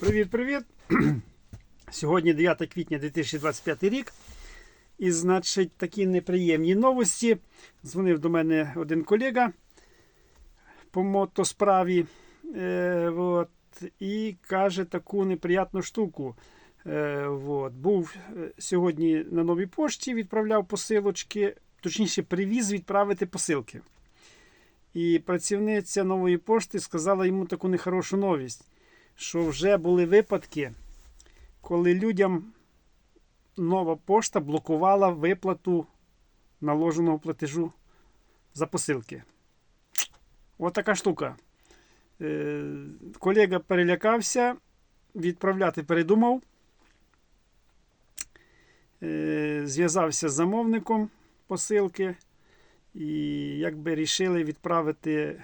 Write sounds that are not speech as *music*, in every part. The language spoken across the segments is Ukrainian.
Привіт-привіт! *clears throat* Сьогодні 9 квітня 2025 рік. І, значить, такі неприємні новості. Дзвонив до мене один колега по мотосправі. Е, от, і каже таку неприятну штуку. Е, от, був е, сьогодні на новій пошті, відправляв посилочки, точніше, привіз відправити посилки. І працівниця нової пошти сказала йому таку нехорошу новість що вже були випадки, коли людям нова пошта блокувала виплату наложеного платежу за посилки. От така штука. Е, Колега перелякався, відправляти передумав. Е, Зв'язався з замовником посилки і якби рішили відправити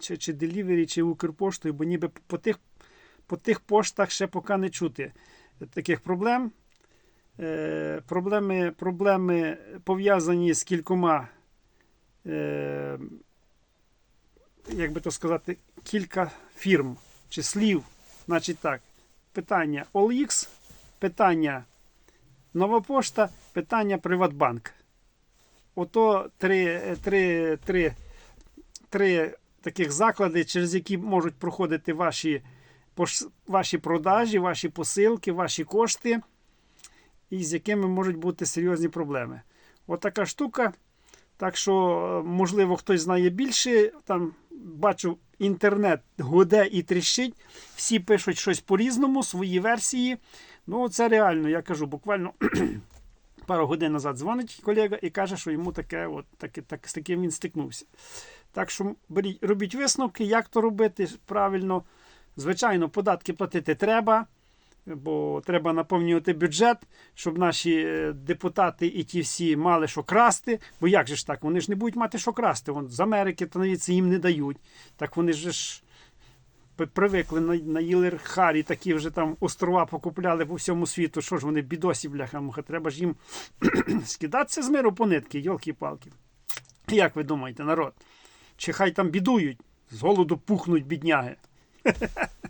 чи, чи Delivery, чи Укрпоштою, бо ніби по тих, по тих поштах ще поки не чути таких проблем. Е, Проблеми, проблеми пов'язані з кількома, е, як би то сказати, кілька фірм чи слів. Значить так, питання OLX, питання Нова пошта, питання Приватбанк. Ото три, три, три три таких заклади, через які можуть проходити ваші, ваші продажі, ваші посилки, ваші кошти, і з якими можуть бути серйозні проблеми. Отака штука. Так що, е, можливо, хтось знає більше. Там бачу, інтернет гуде і тріщить. Всі пишуть щось по-різному, свої версії. Ну, це реально, я кажу, буквально пару годин назад дзвонить колега і каже, що йому таке, от, таке, так, з таким він стикнувся. Так що беріть, робіть висновки, як то робити правильно. Звичайно, податки платити треба, бо треба наповнювати бюджет, щоб наші е, депутати і ті всі мали що красти. Бо як же ж так? Вони ж не будуть мати що красти. Вон, з Америки то навіть їм не дають. Так вони ж привикли на, наїли харі, такі вже там острова покупляли по всьому світу. Що ж вони бідосі, бляха муха, треба ж їм *clears throat* скидатися з миру по нитки, йолки-палки. Як ви думаєте, народ? Чи хай там бідують, з голоду пухнуть бідняги. *laughs*